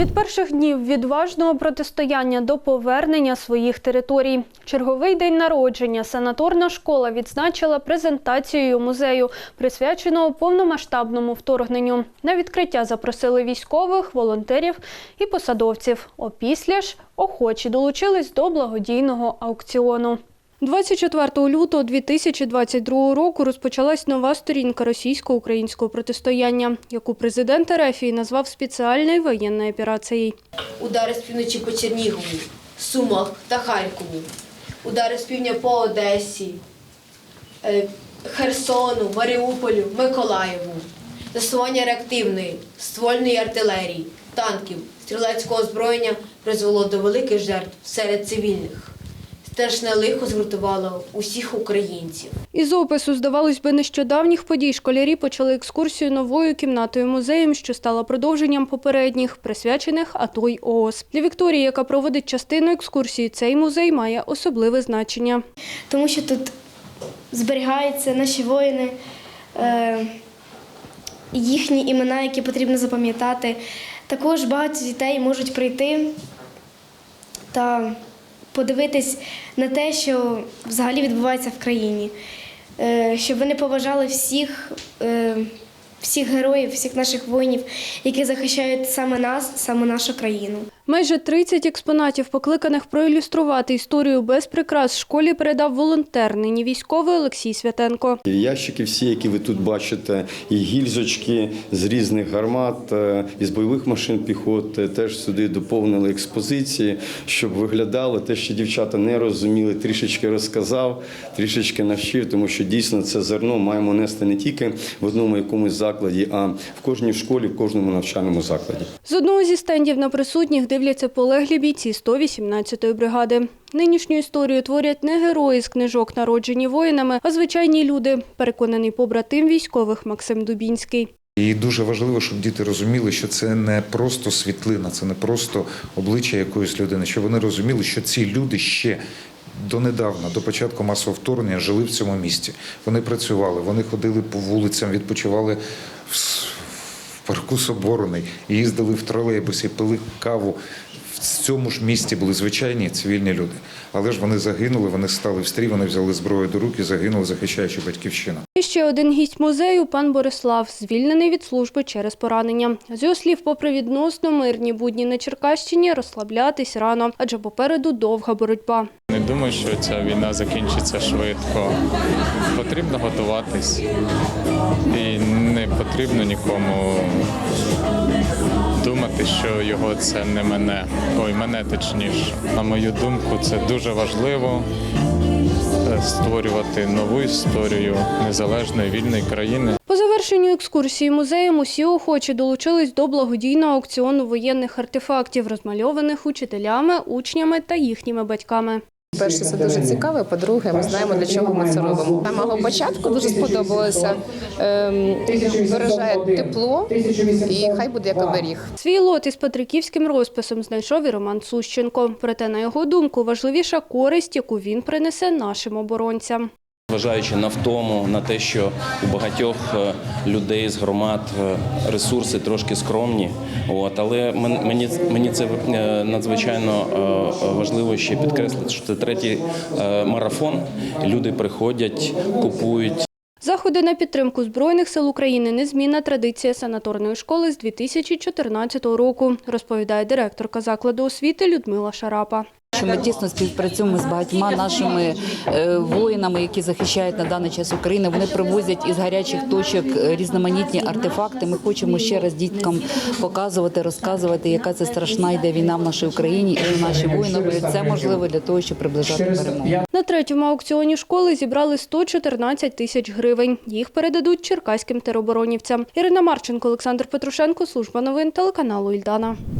Від перших днів відважного протистояння до повернення своїх територій. Черговий день народження санаторна школа відзначила презентацією музею, присвяченого повномасштабному вторгненню. На відкриття запросили військових, волонтерів і посадовців. Опісля ж охочі долучились до благодійного аукціону. 24 лютого 2022 року розпочалась нова сторінка російсько-українського протистояння, яку президент Ерефії назвав спеціальною воєнною операцією. Удари з півночі по Чернігову, Сумах та Харкову. Удари з півдня по Одесі, е, Херсону, Маріуполю, Миколаєву. Застосування реактивної, ствольної артилерії, танків, стрілецького озброєння призвело до великих жертв серед цивільних. Страшне лихо згуртувало усіх українців. Із опису, здавалось би, нещодавніх подій школярі почали екскурсію новою кімнатою музеєм, що стала продовженням попередніх, присвячених АТО й ООС. Для Вікторії, яка проводить частину екскурсії, цей музей має особливе значення. тому що тут зберігаються наші воїни, е, їхні імена, які потрібно запам'ятати. Також багато дітей можуть прийти та подивитись на те, що взагалі відбувається в країні, Е, щоб вони поважали всіх, е, всіх героїв, всіх наших воїнів, які захищають саме нас, саме нашу країну. Майже 30 експонатів, покликаних проілюструвати історію без прикрас, школі передав волонтер, нині військовий Олексій Святенко. Ящики всі, які ви тут бачите, і гільзочки з різних гармат, е, із бойових машин піхоти, теж сюди доповнили експозиції, щоб виглядало те, що дівчата не розуміли, трішечки розказав, трішечки навчив, тому що дійсно це зерно маємо нести не тільки в одному якомусь закладі, а в кожній школі, в кожному навчальному закладі. З одного зі стендів на присутніх дивляться полеглі бійці 118-ї бригади. Нинішню історію творять не герої з книжок, народжені воїнами, а звичайні люди, переконаний побратим військових Максим Дубінський. І дуже важливо, щоб діти розуміли, що це не просто світлина, це не просто обличчя якоїсь людини. Щоб вони розуміли, що ці люди ще донедавна, до початку масового вторгнення, жили в цьому місті. Вони працювали, вони ходили по вулицям, відпочивали в парку Соборний, їздили в тролейбусі, пили каву. В цьому ж місті були звичайні цивільні люди. Але ж вони загинули, вони стали в стрій, вони взяли зброю до рук і загинули, захищаючи батьківщину. І ще один гість музею – пан Борислав, звільнений від служби через поранення. З його слів, попри відносно мирні будні на Черкащині, розслаблятись рано, адже попереду довга боротьба. Не думаю, що ця війна закінчиться швидко. Потрібно готуватись. І не потрібно нікому думати, що його це не мене. Ой, мене точніше. На мою думку, це дуже важливо е, створювати нову історію незалежної вільної країни. По завершенню екскурсії музеєм усі охочі долучились до благодійного аукціону воєнних артефактів, розмальованих учителями, учнями та їхніми батьками. Перше, це дуже цікаво. По-друге, ми знаємо, для чого ми це робимо. На самого початку дуже сподобалося. Ем, виражає тепло і хай буде як оберіг. Свій лот із петриківським розписом знайшов і Роман Сущенко. Проте, на його думку, важливіша користь, яку він принесе нашим оборонцям. Зважаючи на втому, на те, що у багатьох е, людей з громад е, ресурси трошки скромні, от але мені мені це е, надзвичайно важливо ще підкреслити, що це третій марафон. Люди приходять, купують. Заходи на підтримку Збройних сил України незмінна традиція санаторної школи з 2014 року, розповідає директорка закладу освіти Людмила Шарапа. Що ми тісно співпрацюємо з багатьма нашими е, воїнами, які захищають на даний час Україну. Вони привозять із гарячих точок е, різноманітні артефакти. Ми хочемо ще раз діткам показувати, розказувати, яка це страшна йде війна в нашій Україні, і наші воїни роблять це можливо для того, щоб приближати перемогу. На третьому аукціоні школи зібрали 114 тисяч гривень. Їх передадуть черкаським тероборонівцям. Ірина Марченко, Олександр Петрушенко, служба новин телеканалу Ільдана.